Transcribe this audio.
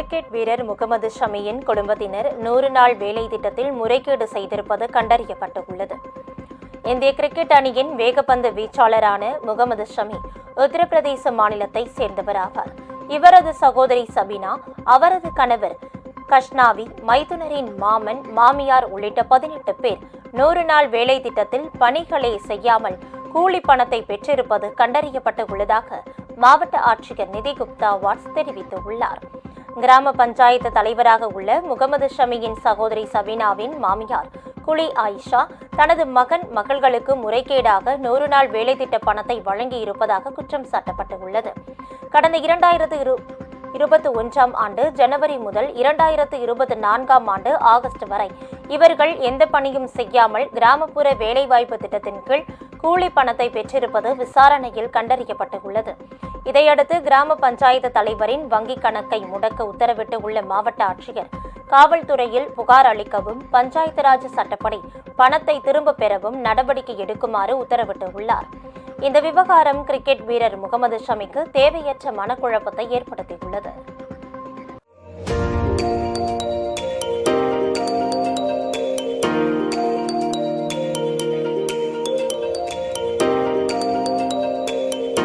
Cricket வீரர் முகமது ஷமியின் குடும்பத்தினர் நூறு நாள் வேலை திட்டத்தில் முறைகேடு செய்திருப்பது கண்டறியப்பட்டுள்ளது. இந்திய கிரிக்கெட் அணியின் வேகப்பந்து வீச்சாளரான முகமது ஷமி உத்தரப்பிரதேச மாநிலத்தை சேர்ந்தவர் ஆவார் இவரது சகோதரி சபினா அவரது கணவர் கஷ்னாவி மைதுனரின் மாமன் மாமியார் உள்ளிட்ட பதினெட்டு பேர் நூறு நாள் வேலை திட்டத்தில் பணிகளை செய்யாமல் கூலி பணத்தை பெற்றிருப்பது கண்டறியப்பட்டு உள்ளதாக மாவட்ட ஆட்சியர் நிதி குப்தா வாட்ஸ் தெரிவித்துள்ளார். கிராம பஞ்சாயத்து தலைவராக உள்ள முகமது ஷமியின் சகோதரி சபீனாவின் மாமியார் குலி ஆயிஷா தனது மகன் மகள்களுக்கு முறைகேடாக நூறு நாள் வேலை திட்ட பணத்தை வழங்கியிருப்பதாக குற்றம் சாட்டப்பட்டுள்ளது. கடந்த இரண்டாயிரத்து இரு இருபத்தி ஒன்றாம் ஆண்டு ஜனவரி முதல் இரண்டாயிரத்து இருபத்தி நான்காம் ஆண்டு ஆகஸ்ட் வரை இவர்கள் எந்த பணியும் செய்யாமல் கிராமப்புற வேலைவாய்ப்பு திட்டத்தின் கீழ் கூலி பணத்தை பெற்றிருப்பது விசாரணையில் கண்டறியப்பட்டுள்ளது. இதையடுத்து கிராம பஞ்சாயத்து தலைவரின் வங்கிக் கணக்கை முடக்க உத்தரவிட்டு உள்ள மாவட்ட ஆட்சியர் காவல்துறையில் புகார் அளிக்கவும் பஞ்சாயத்து ராஜ் சட்டப்படி பணத்தை திரும்பப் பெறவும் நடவடிக்கை எடுக்குமாறு உத்தரவிட்டுள்ளார் இந்த விவகாரம் கிரிக்கெட் வீரர் முகமது ஷமிக்கு தேவையற்ற மனக்குழப்பத்தை ஏற்படுத்தியுள்ளது.